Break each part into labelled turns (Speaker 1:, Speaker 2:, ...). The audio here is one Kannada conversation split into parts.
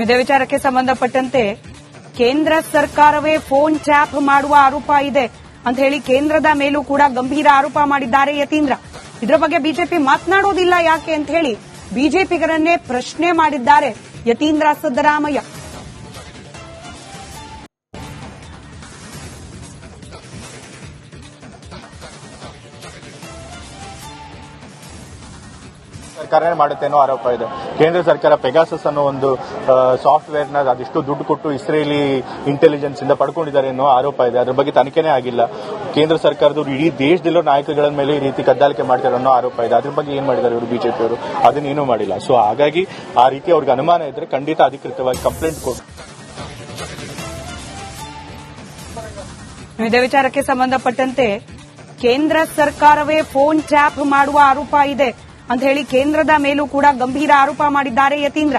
Speaker 1: ಇದೇ ವಿಚಾರಕ್ಕೆ ಸಂಬಂಧಪಟ್ಟಂತೆ ಕೇಂದ್ರ ಸರ್ಕಾರವೇ ಫೋನ್ ಟ್ಯಾಪ್ ಮಾಡುವ ಆರೋಪ ಇದೆ ಅಂತ ಹೇಳಿ ಕೇಂದ್ರದ ಮೇಲೂ ಕೂಡ ಗಂಭೀರ ಆರೋಪ ಮಾಡಿದ್ದಾರೆ ಯತೀಂದ್ರ. ಇದರ ಬಗ್ಗೆ ಬಿಜೆಪಿ ಮಾತನಾಡೋದಿಲ್ಲ ಯಾಕೆ ಅಂತ ಹೇಳಿ ಬಿಜೆಪಿಗರನ್ನೇ ಪ್ರಶ್ನೆ ಮಾಡಿದ್ದಾರೆ ಯತೀಂದ್ರ ಸಿದ್ದರಾಮಯ್ಯ.
Speaker 2: ಸರ್ಕಾರನೇ ಮಾಡುತ್ತೆ ಅನ್ನೋ ಆರೋಪ ಇದೆ. ಕೇಂದ್ರ ಸರ್ಕಾರ ಪೆಗಾಸಸ್ ಅನ್ನೋ ಒಂದು ಸಾಫ್ಟ್ವೇರ್ನ ಅದೆಷ್ಟು ದುಡ್ಡು ಕೊಟ್ಟು ಇಸ್ರೇಲಿ ಇಂಟೆಲಿಜೆನ್ಸ್ ಇಂದ ಪಡ್ಕೊಂಡಿದ್ದಾರೆ ಅನ್ನೋ ಆರೋಪ ಇದೆ. ಅದ್ರ ಬಗ್ಗೆ ತನಿಖೆನೇ ಆಗಿಲ್ಲ. ಕೇಂದ್ರ ಸರ್ಕಾರದವರು ಇಡೀ ದೇಶದಲ್ಲೋ ನಾಯಕಗಳ ಮೇಲೆ ಈ ರೀತಿ ಕದ್ದಾಲಿಕೆ ಮಾಡ್ತಾರೆ ಅನ್ನೋ ಆರೋಪ ಇದೆ. ಅದ್ರ ಬಗ್ಗೆ ಏನ್ ಮಾಡಿದ್ದಾರೆ ಇವರು ಬಿಜೆಪಿ ಅವರು ಅದನ್ನೇನು ಮಾಡಿಲ್ಲ. ಸೊ ಹಾಗಾಗಿ ಆ ರೀತಿ ಅವ್ರಿಗೆ ಅನುಮಾನ ಇದ್ರೆ ಖಂಡಿತ ಅಧಿಕೃತವಾಗಿ ಕಂಪ್ಲೇಂಟ್ ಕೊಟ್ಟು
Speaker 1: ಇದೇ ವಿಚಾರಕ್ಕೆ ಸಂಬಂಧಪಟ್ಟಂತೆ ಕೇಂದ್ರ ಸರ್ಕಾರವೇ ಫೋನ್ ಟ್ಯಾಪ್ ಮಾಡುವ ಆರೋಪ ಇದೆ. ಅಂತ ಹೇಳಿ ಕೇಂದ್ರದ ಮೇಲೂ ಕೂಡ ಗಂಭೀರ ಆರೋಪ ಮಾಡಿದ್ದಾರೆ ಯತೀಂದ್ರ.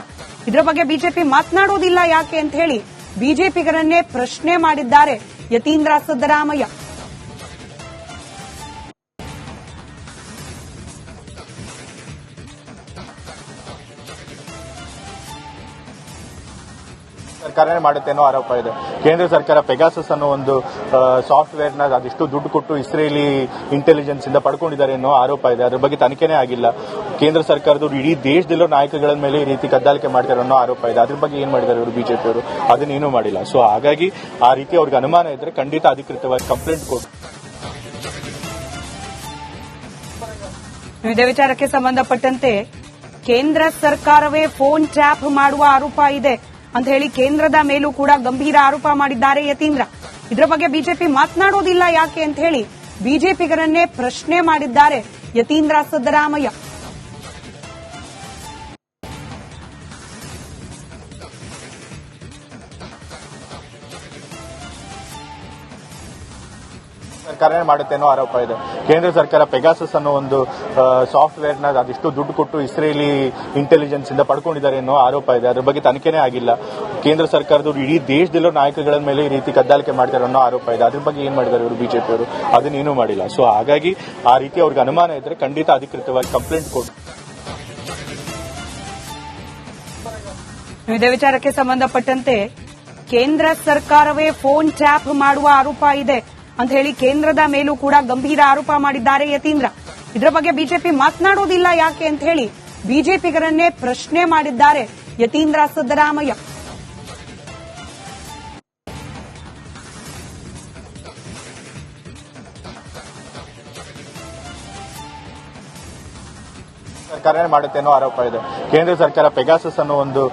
Speaker 1: ಇದರ ಬಗ್ಗೆ ಬಿಜೆಪಿ ಮಾತನಾಡೋದಿಲ್ಲ ಯಾಕೆ ಅಂತ ಹೇಳಿ ಬಿಜೆಪಿಗರನ್ನೇ ಪ್ರಶ್ನೆ ಮಾಡಿದ್ದಾರೆ ಯತೀಂದ್ರ ಸಿದ್ದರಾಮಯ್ಯ.
Speaker 2: ಸರ್ಕಾರನೇ ಮಾಡುತ್ತೆ ಅನ್ನೋ ಆರೋಪ ಇದೆ. ಕೇಂದ್ರ ಸರ್ಕಾರ ಪೆಗಾಸಸ್ ಅನ್ನೋ ಒಂದು ಸಾಫ್ಟ್ವೇರ್ನ ಅದೆಷ್ಟು ದುಡ್ಡು ಕೊಟ್ಟು ಇಸ್ರೇಲಿ ಇಂಟೆಲಿಜೆನ್ಸ್ ಇಂದ ಪಡ್ಕೊಂಡಿದ್ದಾರೆ ಅನ್ನೋ ಆರೋಪ ಇದೆ. ಅದ್ರ ಬಗ್ಗೆ ತನಿಖೆನೇ ಆಗಿಲ್ಲ. ಕೇಂದ್ರ ಸರ್ಕಾರದವರು ಇಡೀ ದೇಶದಲ್ಲಿರೋ ನಾಯಕಗಳ ಮೇಲೆ ಈ ರೀತಿ ಕದ್ದಾಲಿಕೆ ಮಾಡ್ತಾರೆ ಅನ್ನೋ ಆರೋಪ ಇದೆ. ಅದ್ರ ಬಗ್ಗೆ ಏನ್ ಮಾಡಿದ್ದಾರೆ ಇವರು ಬಿಜೆಪಿ ಅವರು ಅದನ್ನೇನು ಮಾಡಿಲ್ಲ. ಸೊ ಹಾಗಾಗಿ ಆ ರೀತಿ ಅವ್ರಿಗೆ ಅನುಮಾನ ಇದ್ರೆ ಖಂಡಿತ ಅಧಿಕೃತವಾಗಿ ಕಂಪ್ಲೇಂಟ್ ಕೊಟ್ಟು
Speaker 1: ಇದೇ ವಿಚಾರಕ್ಕೆ ಸಂಬಂಧಪಟ್ಟಂತೆ ಕೇಂದ್ರ ಸರ್ಕಾರವೇ ಫೋನ್ ಟ್ಯಾಪ್ ಮಾಡುವ ಆರೋಪ ಇದೆ. ಅಂತ ಹೇಳಿ ಕೇಂದ್ರದ ಮೇಲೂ ಕೂಡ ಗಂಭೀರ ಆರೋಪ ಮಾಡಿದ್ದಾರೆ ಯತೀಂದ್ರ. ಇದರ ಬಗ್ಗೆ ಬಿಜೆಪಿ ಮಾತನಾಡೋದಿಲ್ಲ ಯಾಕೆ ಅಂತ ಹೇಳಿ ಬಿಜೆಪಿಗರನ್ನೇ ಪ್ರಶ್ನೆ ಮಾಡಿದ್ದಾರೆ ಯತೀಂದ್ರ ಸಿದ್ದರಾಮಯ್ಯ.
Speaker 2: ಸರ್ಕಾರನೇ ಮಾಡುತ್ತೆ ಅನ್ನೋ ಆರೋಪ ಇದೆ. ಕೇಂದ್ರ ಸರ್ಕಾರ ಪೆಗಾಸಸ್ ಅನ್ನೋ ಒಂದು ಸಾಫ್ಟ್ವೇರ್ನ ಅದೆಷ್ಟು ದುಡ್ಡು ಕೊಟ್ಟು ಇಸ್ರೇಲಿ ಇಂಟೆಲಿಜೆನ್ಸ್ ಇಂದ ಪಡ್ಕೊಂಡಿದ್ದಾರೆ ಅನ್ನೋ ಆರೋಪ ಇದೆ. ಅದ್ರ ಬಗ್ಗೆ ತನಿಖೆನೇ ಆಗಿಲ್ಲ. ಕೇಂದ್ರ ಸರ್ಕಾರದವರು ಇಡೀ ದೇಶದಲ್ಲೂ ನಾಯಕಗಳ ಮೇಲೆ ಈ ರೀತಿ ಕದ್ದಾಲಿಕೆ ಮಾಡ್ತಾರೆ ಅನ್ನೋ ಆರೋಪ ಇದೆ. ಅದ್ರ ಬಗ್ಗೆ ಏನ್ ಮಾಡಿದ್ದಾರೆ ಇವರು ಬಿಜೆಪಿ ಅವರು ಅದನ್ನೇನು ಮಾಡಿಲ್ಲ. ಸೊ ಹಾಗಾಗಿ ಆ ರೀತಿ ಅವ್ರಿಗೆ ಅನುಮಾನ ಇದ್ರೆ ಖಂಡಿತ ಅಧಿಕೃತವಾಗಿ ಕಂಪ್ಲೇಂಟ್ ಕೊಟ್ಟು
Speaker 1: ಇದೇ ವಿಚಾರಕ್ಕೆ ಸಂಬಂಧಪಟ್ಟಂತೆ ಕೇಂದ್ರ ಸರ್ಕಾರವೇ ಫೋನ್ ಟ್ಯಾಪ್ ಮಾಡುವ ಆರೋಪ ಇದೆ. ಅಂತ ಹೇಳಿ ಕೇಂದ್ರದ ಮೇಲೂ ಕೂಡ ಗಂಭೀರ ಆರೋಪ ಮಾಡಿದ್ದಾರೆ ಯತೀಂದ್ರ. ಇದರ ಬಗ್ಗೆ ಬಿಜೆಪಿ ಮಾತನಾಡೋದಿಲ್ಲ ಯಾಕೆ ಅಂತ ಹೇಳಿ ಬಿಜೆಪಿಗರನ್ನೇ ಪ್ರಶ್ನೆ ಮಾಡಿದ್ದಾರೆ ಯತೀಂದ್ರ ಸಿದ್ದರಾಮಯ್ಯ.
Speaker 2: ಸರ್ಕಾರನೇ ಮಾಡುತ್ತೆ ಅನ್ನೋ ಆರೋಪ ಇದೆ. ಕೇಂದ್ರ ಸರ್ಕಾರ ಪೆಗಾಸಸ್ ಅನ್ನೋ ಒಂದು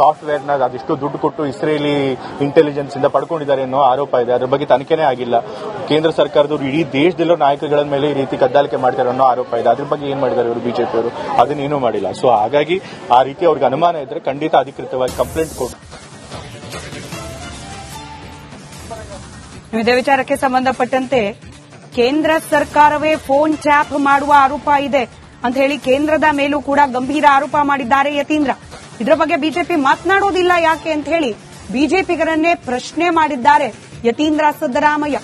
Speaker 2: ಸಾಫ್ಟ್ವೇರ್ನ ಅದೆಷ್ಟು ದುಡ್ಡು ಕೊಟ್ಟು ಇಸ್ರೇಲಿ ಇಂಟೆಲಿಜೆನ್ಸ್ ಇಂದ ಪಡ್ಕೊಂಡಿದ್ದಾರೆ ಅನ್ನೋ ಆರೋಪ ಇದೆ. ಅದ್ರ ಬಗ್ಗೆ ತನಿಖೆನೇ ಆಗಿಲ್ಲ. ಕೇಂದ್ರ ಸರ್ಕಾರದವರು ಇಡೀ ದೇಶದಲ್ಲೂ ನಾಯಕಗಳ ಮೇಲೆ ಈ ರೀತಿ ಕದ್ದಾಲಿಕೆ ಮಾಡ್ತಾರೆ ಅನ್ನೋ ಆರೋಪ ಇದೆ. ಅದ್ರ ಬಗ್ಗೆ ಏನ್ ಮಾಡಿದ್ದಾರೆ ಇವರು ಬಿಜೆಪಿ ಅವರು ಅದನ್ನೇನು ಮಾಡಿಲ್ಲ. ಸೊ ಹಾಗಾಗಿ ಆ ರೀತಿ ಅವ್ರಿಗೆ ಅನುಮಾನ ಇದ್ರೆ ಖಂಡಿತ ಅಧಿಕೃತವಾಗಿ ಕಂಪ್ಲೇಂಟ್ ಕೊಟ್ಟು
Speaker 1: ಇದೇ ವಿಚಾರಕ್ಕೆ ಸಂಬಂಧಪಟ್ಟಂತೆ ಕೇಂದ್ರ ಸರ್ಕಾರವೇ ಫೋನ್ ಟ್ಯಾಪ್ ಮಾಡುವ ಆರೋಪ ಇದೆ. ಅಂತ ಹೇಳಿ ಕೇಂದ್ರದ ಮೇಲೂ ಕೂಡ ಗಂಭೀರ ಆರೋಪ ಮಾಡಿದ್ದಾರೆ ಯತೀಂದ್ರ. ಇದರ ಬಗ್ಗೆ ಬಿಜೆಪಿ ಮಾತನಾಡೋದಿಲ್ಲ ಯಾಕೆ ಅಂತ ಹೇಳಿ ಬಿಜೆಪಿಗರನ್ನೇ ಪ್ರಶ್ನೆ ಮಾಡಿದ್ದಾರೆ ಯತೀಂದ್ರ ಸಿದ್ದರಾಮಯ್ಯ.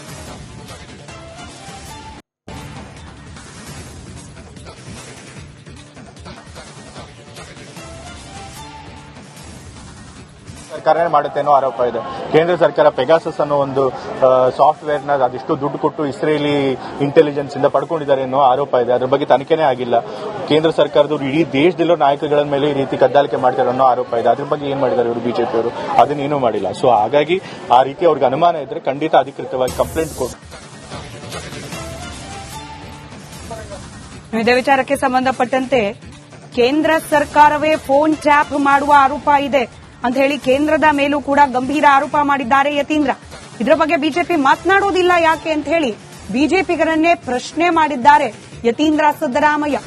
Speaker 2: ಸರ್ಕಾರನೇ ಮಾಡುತ್ತೆ ಅನ್ನೋ ಆರೋಪ ಇದೆ. ಕೇಂದ್ರ ಸರ್ಕಾರ ಪೆಗಾಸಸ್ ಅನ್ನೋ ಒಂದು ಸಾಫ್ಟ್ವೇರ್ನ ಅದೆಷ್ಟು ದುಡ್ಡು ಕೊಟ್ಟು ಇಸ್ರೇಲಿ ಇಂಟೆಲಿಜೆನ್ಸ್ ಇಂದ ಪಡ್ಕೊಂಡಿದ್ದಾರೆ ಅನ್ನೋ ಆರೋಪ ಇದೆ. ಅದ್ರ ಬಗ್ಗೆ ತನಿಖೆನೇ ಆಗಿಲ್ಲ. ಕೇಂದ್ರ ಸರ್ಕಾರದವರು ಇಡೀ ದೇಶದಲ್ಲಿರೋ ನಾಯಕಗಳ ಮೇಲೆ ಈ ರೀತಿ ಕದ್ದಾಲಿಕೆ ಮಾಡ್ತಾರೆ ಅನ್ನೋ ಆರೋಪ ಇದೆ. ಅದ್ರ ಬಗ್ಗೆ ಏನ್ ಮಾಡಿದ್ದಾರೆ ಇವರು ಬಿಜೆಪಿ ಅವರು? ಅದನ್ನೇನು ಮಾಡಿಲ್ಲ. ಸೊ ಹಾಗಾಗಿ ಆ ರೀತಿ ಅವ್ರಿಗೆ ಅನುಮಾನ ಇದ್ರೆ ಖಂಡಿತ ಅಧಿಕೃತವಾಗಿ ಕಂಪ್ಲೇಂಟ್ ಕೊಟ್ಟು
Speaker 1: ಇದೇ ವಿಚಾರಕ್ಕೆ ಸಂಬಂಧಪಟ್ಟಂತೆ ಕೇಂದ್ರ ಸರ್ಕಾರವೇ ಫೋನ್ ಟ್ಯಾಪ್ ಮಾಡುವ ಆರೋಪ ಇದೆ. ಅಂತ ಹೇಳಿ ಕೇಂದ್ರದ ಮೇಲೂ ಕೂಡ ಗಂಭೀರ ಆರೋಪ ಮಾಡಿದ್ದಾರೆ ಯತೀಂದ್ರ. ಇದರ ಬಗ್ಗೆ ಬಿಜೆಪಿ ಮಾತನಾಡೋದಿಲ್ಲ ಯಾಕೆ ಅಂತ ಹೇಳಿ ಬಿಜೆಪಿಗರನ್ನೇ ಪ್ರಶ್ನೆ ಮಾಡಿದ್ದಾರೆ ಯತೀಂದ್ರ ಸಿದ್ದರಾಮಯ್ಯ.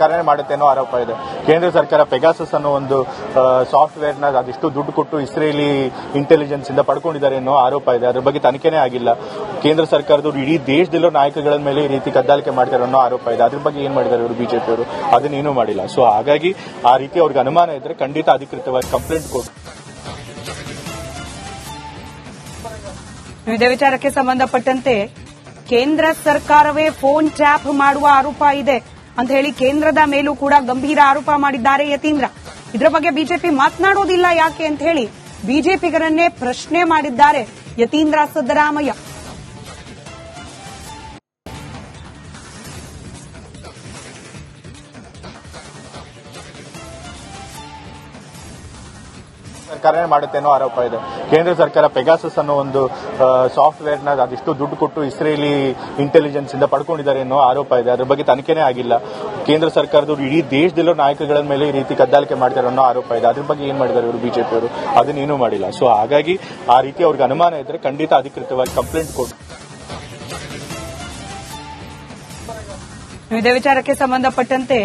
Speaker 2: ಸರ್ಕಾರನೇ ಮಾಡುತ್ತೆ ಅನ್ನೋ ಆರೋಪ ಇದೆ. ಕೇಂದ್ರ ಸರ್ಕಾರ ಪೆಗಾಸಸ್ ಅನ್ನೋ ಒಂದು ಸಾಫ್ಟ್ವೇರ್ನ ಅದೆಷ್ಟು ದುಡ್ಡು ಕೊಟ್ಟು ಇಸ್ರೇಲಿ ಇಂಟೆಲಿಜೆನ್ಸ್ ಇಂದ ಪಡ್ಕೊಂಡಿದ್ದಾರೆ ಅನ್ನೋ ಆರೋಪ ಇದೆ. ಅದ್ರ ಬಗ್ಗೆ ತನಿಖೆನೇ ಆಗಿಲ್ಲ. ಕೇಂದ್ರ ಸರ್ಕಾರದವರು ಇಡೀ ದೇಶದಲ್ಲೂ ನಾಯಕಗಳ ಮೇಲೆ ಈ ರೀತಿ ಕದ್ದಾಲಿಕೆ ಮಾಡ್ತಾರೆ ಅನ್ನೋ ಆರೋಪ ಇದೆ. ಅದ್ರ ಬಗ್ಗೆ ಏನ್ ಮಾಡಿದ್ದಾರೆ ಇವರು ಬಿಜೆಪಿ ಅವರು ಅದನ್ನೇನು ಮಾಡಿಲ್ಲ. ಸೊ ಹಾಗಾಗಿ ಆ ರೀತಿ ಅವ್ರಿಗೆ ಅನುಮಾನ ಇದ್ರೆ ಖಂಡಿತ ಅಧಿಕೃತವಾಗಿ ಕಂಪ್ಲೇಂಟ್ ಕೊಟ್ಟು
Speaker 1: ಇದೇ ವಿಚಾರಕ್ಕೆ ಸಂಬಂಧಪಟ್ಟಂತೆ ಕೇಂದ್ರ ಸರ್ಕಾರವೇ ಫೋನ್ ಟ್ಯಾಪ್ ಮಾಡುವ ಆರೋಪ ಇದೆ. ಅಂತ ಹೇಳಿ ಕೇಂದ್ರದ ಮೇಲೂ ಕೂಡ ಗಂಭೀರ ಆರೋಪ ಮಾಡಿದ್ದಾರೆ ಯತೀಂದ್ರ. ಇದರ ಬಗ್ಗೆ ಬಿಜೆಪಿ ಮಾತನಾಡೋದಿಲ್ಲ ಯಾಕೆ ಅಂತ ಹೇಳಿ ಬಿಜೆಪಿಗರನ್ನೇ ಪ್ರಶ್ನೆ ಮಾಡಿದ್ದಾರೆ ಯತೀಂದ್ರ ಸಿದ್ದರಾಮಯ್ಯ.
Speaker 2: ಸರ್ಕಾರನೇ ಮಾಡುತ್ತೆ ಅನ್ನೋ ಆರೋಪ ಇದೆ. ಕೇಂದ್ರ ಸರ್ಕಾರ ಪೆಗಾಸಸ್ ಅನ್ನೋ ಒಂದು ಸಾಫ್ಟ್ವೇರ್ನ ಅದೆಷ್ಟು ದುಡ್ಡು ಕೊಟ್ಟು ಇಸ್ರೇಲಿ ಇಂಟೆಲಿಜೆನ್ಸ್ ಇಂದ ಪಡ್ಕೊಂಡಿದ್ದಾರೆ ಅನ್ನೋ ಆರೋಪ ಇದೆ. ಅದ್ರ ಬಗ್ಗೆ ತನಿಖೆನೇ ಆಗಿಲ್ಲ. ಕೇಂದ್ರ ಸರ್ಕಾರದವರು ಇಡೀ ದೇಶದಲ್ಲಿರೋ ನಾಯಕಗಳ ಮೇಲೆ ಈ ರೀತಿ ಕದ್ದಾಲಿಕೆ ಮಾಡ್ತಾರೆ ಅನ್ನೋ ಆರೋಪ ಇದೆ. ಅದ್ರ ಬಗ್ಗೆ ಏನ್ ಮಾಡಿದ್ದಾರೆ ಇವರು ಬಿಜೆಪಿ ಅವರು? ಅದನ್ನೇನು ಮಾಡಿಲ್ಲ. ಸೊ ಹಾಗಾಗಿ ಆ ರೀತಿ ಅವ್ರಿಗೆ ಅನುಮಾನ ಇದ್ರೆ ಖಂಡಿತ ಅಧಿಕೃತವಾಗಿ ಕಂಪ್ಲೇಂಟ್ ಕೊಟ್ಟು
Speaker 1: ಇದೇ ವಿಚಾರಕ್ಕೆ ಸಂಬಂಧಪಟ್ಟಂತೆ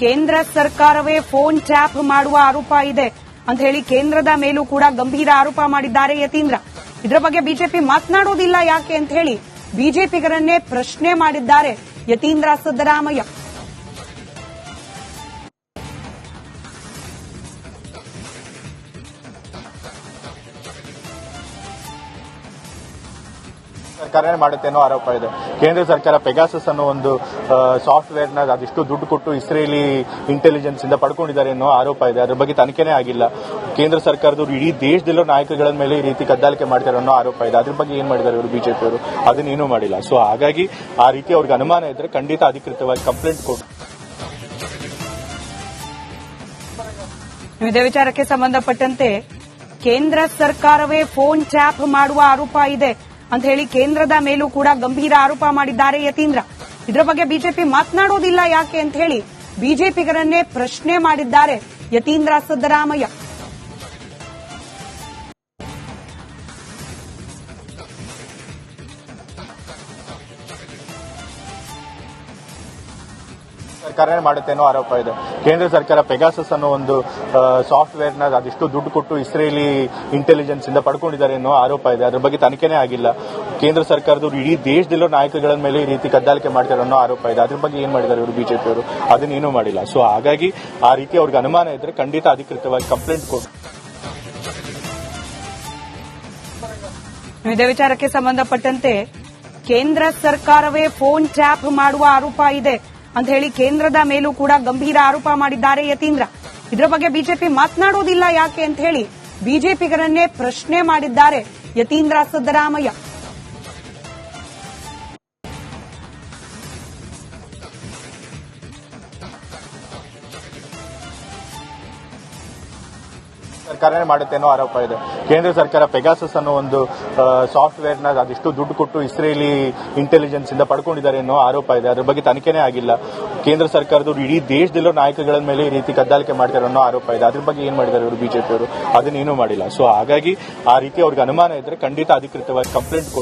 Speaker 1: ಕೇಂದ್ರ ಸರ್ಕಾರವೇ ಫೋನ್ ಟ್ಯಾಪ್ ಮಾಡುವ ಆರೋಪ ಇದೆ. ಅಂತ ಹೇಳಿ ಕೇಂದ್ರದ ಮೇಲೂ ಕೂಡ ಗಂಭೀರ ಆರೋಪ ಮಾಡಿದ್ದಾರೆ ಯತೀಂದ್ರ. ಇದರ ಬಗ್ಗೆ ಬಿಜೆಪಿ ಮಾತನಾಡೋದಿಲ್ಲ ಯಾಕೆ ಅಂತ ಹೇಳಿ ಬಿಜೆಪಿಗರನ್ನೇ ಪ್ರಶ್ನೆ ಮಾಡಿದ್ದಾರೆ ಯತೀಂದ್ರ ಸಿದ್ದರಾಮಯ್ಯ.
Speaker 2: ಸರ್ಕಾರನೇ ಮಾಡುತ್ತೆ ಅನ್ನೋ ಆರೋಪ ಇದೆ. ಕೇಂದ್ರ ಸರ್ಕಾರ ಪೆಗಾಸಸ್ ಅನ್ನೋ ಒಂದು ಸಾಫ್ಟ್ವೇರ್ನ ಅದೆಷ್ಟು ದುಡ್ಡು ಕೊಟ್ಟು ಇಸ್ರೇಲಿ ಇಂಟೆಲಿಜೆನ್ಸ್ ಇಂದ ಪಡ್ಕೊಂಡಿದ್ದಾರೆ ಅನ್ನೋ ಆರೋಪ ಇದೆ. ಅದ್ರ ಬಗ್ಗೆ ತನಿಖೆನೇ ಆಗಿಲ್ಲ. ಕೇಂದ್ರ ಸರ್ಕಾರದವರು ಇಡೀ ದೇಶದಲ್ಲಿರೋ ನಾಯಕಗಳ ಮೇಲೆ ಈ ರೀತಿ ಕದ್ದಾಲಿಕೆ ಮಾಡ್ತಾರೆ ಅನ್ನೋ ಆರೋಪ ಇದೆ. ಅದ್ರ ಬಗ್ಗೆ ಏನ್ ಮಾಡಿದ್ದಾರೆ ಇವರು ಬಿಜೆಪಿ ಅವರು ಅದನ್ನೇನು ಮಾಡಿಲ್ಲ. ಸೊ ಹಾಗಾಗಿ ಆ ರೀತಿ ಅವ್ರಿಗೆ ಅನುಮಾನ ಇದ್ರೆ ಖಂಡಿತ ಅಧಿಕೃತವಾಗಿ ಕಂಪ್ಲೇಂಟ್ ಕೊಟ್ಟು
Speaker 1: ಇದೇ ವಿಚಾರಕ್ಕೆ ಸಂಬಂಧಪಟ್ಟಂತೆ ಕೇಂದ್ರ ಸರ್ಕಾರವೇ ಫೋನ್ ಟ್ಯಾಪ್ ಮಾಡುವ ಆರೋಪ ಇದೆ. ಅಂತ ಹೇಳಿ ಕೇಂದ್ರದ ಮೇಲೂ ಕೂಡ ಗಂಭೀರ ಆರೋಪ ಮಾಡಿದ್ದಾರೆ ಯತೀಂದ್ರ. ಇದರ ಬಗ್ಗೆ ಬಿಜೆಪಿ ಮಾತನಾಡೋದಿಲ್ಲ ಯಾಕೆ ಅಂತ ಹೇಳಿ ಬಿಜೆಪಿಗರನ್ನೇ ಪ್ರಶ್ನೆ ಮಾಡಿದ್ದಾರೆ ಯತೀಂದ್ರ ಸಿದ್ದರಾಮಯ್ಯ.
Speaker 2: ಸರ್ಕಾರನೇ ಮಾಡುತ್ತೆ ಅನ್ನೋ ಆರೋಪ ಇದೆ. ಕೇಂದ್ರ ಸರ್ಕಾರ ಪೆಗಾಸಸ್ ಅನ್ನೋ ಒಂದು ಸಾಫ್ಟ್ವೇರ್ನ ಅದೆಷ್ಟು ದುಡ್ಡು ಕೊಟ್ಟು ಇಸ್ರೇಲಿ ಇಂಟೆಲಿಜೆನ್ಸ್ ಇಂದ ಪಡ್ಕೊಂಡಿದ್ದಾರೆ ಅನ್ನೋ ಆರೋಪ ಇದೆ. ಅದ್ರ ಬಗ್ಗೆ ತನಿಖೆನೇ ಆಗಿಲ್ಲ. ಕೇಂದ್ರ ಸರ್ಕಾರದವರು ಇಡೀ ದೇಶದಲ್ಲಿರೋ ನಾಯಕಗಳ ಮೇಲೆ ಈ ರೀತಿ ಕದ್ದಾಲಿಕೆ ಮಾಡ್ತಾರೆ ಅನ್ನೋ ಆರೋಪ ಇದೆ. ಅದ್ರ ಬಗ್ಗೆ ಏನ್ ಮಾಡಿದ್ದಾರೆ ಇವರು ಬಿಜೆಪಿ ಅವರು ಅದನ್ನೇನು ಮಾಡಿಲ್ಲ. ಸೊ ಹಾಗಾಗಿ ಆ ರೀತಿ ಅವ್ರಿಗೆ ಅನುಮಾನ ಇದ್ರೆ ಖಂಡಿತ ಅಧಿಕೃತವಾಗಿ ಕಂಪ್ಲೇಂಟ್ ಕೊಟ್ಟು
Speaker 1: ಇದೇ ವಿಚಾರಕ್ಕೆ ಸಂಬಂಧಪಟ್ಟಂತೆ ಕೇಂದ್ರ ಸರ್ಕಾರವೇ ಫೋನ್ ಟ್ಯಾಪ್ ಮಾಡುವ ಆರೋಪ ಇದೆ. ಅಂತ ಹೇಳಿ ಕೇಂದ್ರದ ಮೇಲೂ ಕೂಡ ಗಂಭೀರ ಆರೋಪ ಮಾಡಿದ್ದಾರೆ ಯತೀಂದ್ರ. ಇದರ ಬಗ್ಗೆ ಬಿಜೆಪಿ ಮಾತನಾಡೋದಿಲ್ಲ ಯಾಕೆ ಅಂತ ಹೇಳಿ ಬಿಜೆಪಿಗರನ್ನೇ ಪ್ರಶ್ನೆ ಮಾಡಿದ್ದಾರೆ ಯತೀಂದ್ರ ಸಿದ್ದರಾಮಯ್ಯ.
Speaker 2: ಸರ್ಕಾರನೇ ಮಾಡುತ್ತೆ ಅನ್ನೋ ಆರೋಪ ಇದೆ. ಕೇಂದ್ರ ಸರ್ಕಾರ ಪೆಗಾಸಸ್ ಅನ್ನೋ ಒಂದು ಸಾಫ್ಟ್ವೇರ್ನ ಅದೆಷ್ಟು ದುಡ್ಡು ಕೊಟ್ಟು ಇಸ್ರೇಲಿ ಇಂಟೆಲಿಜೆನ್ಸ್ ಇಂದ ಪಡ್ಕೊಂಡಿದ್ದಾರೆ ಅನ್ನೋ ಆರೋಪ ಇದೆ. ಅದ್ರ ಬಗ್ಗೆ ತನಿಖೆನೇ ಆಗಿಲ್ಲ. ಕೇಂದ್ರ ಸರ್ಕಾರದವರು ಇಡೀ ದೇಶದಲ್ಲಿರೋ ನಾಯಕಗಳ ಮೇಲೆ ಈ ರೀತಿ ಕದ್ದಾಲಿಕೆ ಮಾಡ್ತಾರೆ ಅನ್ನೋ ಆರೋಪ ಇದೆ. ಅದ್ರ ಬಗ್ಗೆ ಏನ್ ಮಾಡಿದ್ದಾರೆ ಇವರು ಬಿಜೆಪಿಯವರು ಅದನ್ನೇನು ಮಾಡಿಲ್ಲ. ಸೊ ಹಾಗಾಗಿ ಆ ರೀತಿ ಅವ್ರಿಗೆ ಅನುಮಾನ ಇದ್ರೆ ಖಂಡಿತ ಅಧಿಕೃತವಾಗಿ ಕಂಪ್ಲೇಂಟ್